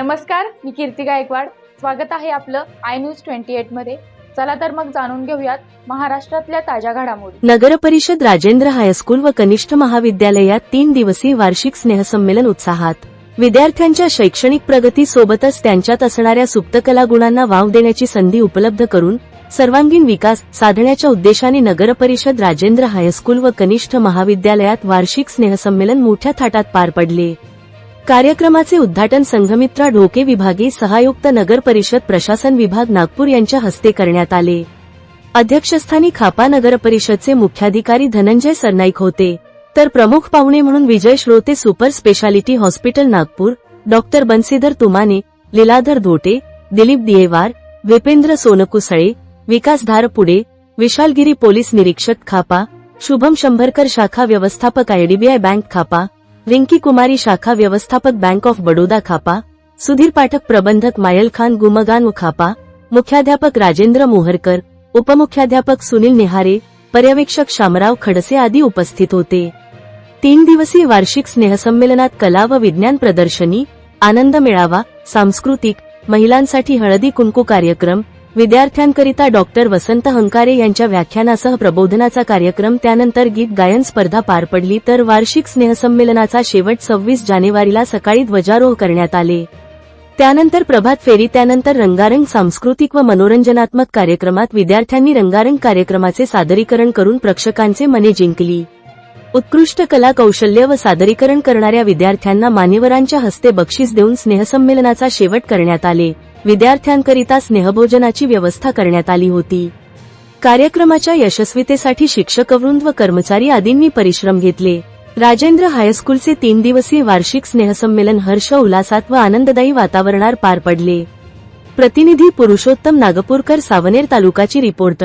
नमस्कार मी कीर्ती गायकवाड. स्वागत आहे आपलं आय न्यूज ट्वेंटी एटमध्ये. चला तर मग जाणून घेऊयात महाराष्ट्रातल्या ताज्या घडामोडी. नगर परिषद राजेंद्र हायस्कूल व कनिष्ठ महाविद्यालयात तीन दिवसीय वार्षिक स्नेहसंमेलन उत्साहात. विद्यार्थ्यांच्या शैक्षणिक प्रगतीसोबतच त्यांच्यात असणाऱ्या सुप्त कलागुणांना वाव देण्याची संधी उपलब्ध करून सर्वांगीण विकास साधण्याच्या उद्देशाने नगर परिषद राजेंद्र हायस्कूल व कनिष्ठ महाविद्यालयात वार्षिक स्नेहसंमेलन मोठ्या थाटात पार पडले. कार्यक्रमाचे उद्घाटन संघमित्रा ढोके विभागीय सहायुक्त नगर परिषद प्रशासन विभाग नागपूर यांच्या हस्ते करण्यात आले. अध्यक्षस्थानी खापा नगर परिषदचे मुख्याधिकारी धनंजय सरनाईक होते. तर प्रमुख पाहुणे म्हणून Vijay Shrote super speciality hospital Nagpur doctor Bansidhar Tumane Leeladhar Dhote Dilip Diyewar Vipendra Sonkusale Vikas Dharpude Vishalgiri police निरीक्षक खापा शुभम शंभरकर शाखा व्यवस्थापक आयडीबीआय बँक खापा रिंकी कुमारी शाखा व्यवस्थापक बँक ऑफ बडोदा खापा सुधीर पाठक प्रबंधक मायल खान गुमगान खापा मुख्याध्यापक राजेंद्र मोहरकर उपमुख्याध्यापक सुनील निहारे पर्यवेक्षक शामराव खडसे आदी उपस्थित होते. तीन दिवसीय वार्षिक स्नेहसंमेलनात कला व विज्ञान प्रदर्शनी आनंद मेळावा सांस्कृतिक महिलांसाठी हळदी कुंकू कार्यक्रम विद्यार्थ्यांकरिता डॉक्टर वसंत हंकारे यांच्या व्याख्यानासह प्रबोधनाचा कार्यक्रम त्यानंतर गीत गायन स्पर्धा पार पडली तर वार्षिक स्नेहसंमेलनाचा शेवट सव्वीस जानेवारीला सकाळी ध्वजारोह करण्यात आले. त्यानंतर प्रभात फेरी त्यानंतर रंगारंग सांस्कृतिक व मनोरंजनात्मक कार्यक्रमात विद्यार्थ्यांनी रंगारंग कार्यक्रमाचे सादरीकरण करून प्रेक्षकांचे मने जिंकली. उत्कृष्ट कला कौशल्य व सादरीकरण करणाऱ्या विद्यार्थ्यांना मान्यवरांच्या हस्ते बक्षीस देऊन स्नेहसंमेलनाचा शेवट करण्यात आले. विद्यार्थ्यांकरिता स्नेहभोजनाची व्यवस्था करण्यात आली होती. कार्यक्रमाच्या यशस्वीतेसाठी शिक्षकवृंद व कर्मचारी आदींनी परिश्रम घेतले. राजेंद्र हायस्कूलचे तीन दिवसीय वार्षिक स्नेहसंमेलन हर्ष उल्हासात व आनंददायी वातावरणात पार पडले. प्रतिनिधी पुरुषोत्तम नागपूरकर सावनेर तालुकाची रिपोर्टर.